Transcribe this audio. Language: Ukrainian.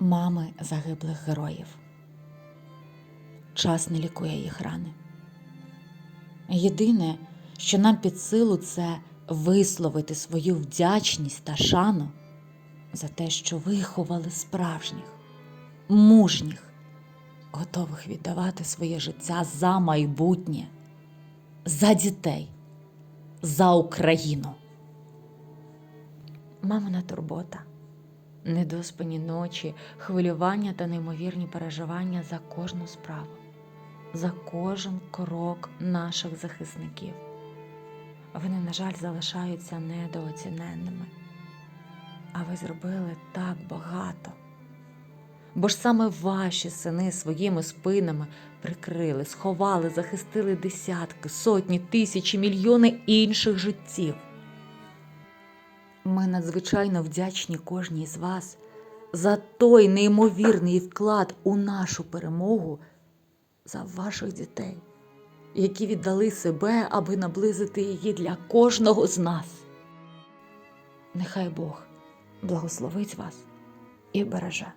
мами загиблих героїв. Час не лікує їх рани. Єдине, що нам під силу, це висловити свою вдячність та шану за те, що виховали справжніх, мужніх, готових віддавати своє життя за майбутнє, за дітей, за Україну. Мамина турбота, недоспані ночі, хвилювання та неймовірні переживання за кожну справу, за кожен крок наших захисників. Вони, на жаль, залишаються недооціненними. А ви зробили так багато. Бо ж саме ваші сини своїми спинами прикрили, сховали, захистили десятки, сотні, тисячі, мільйони інших життів. Ми надзвичайно вдячні кожній з вас за той неймовірний вклад у нашу перемогу, за ваших дітей, які віддали себе, аби наблизити її для кожного з нас. Нехай Бог благословить вас і береже.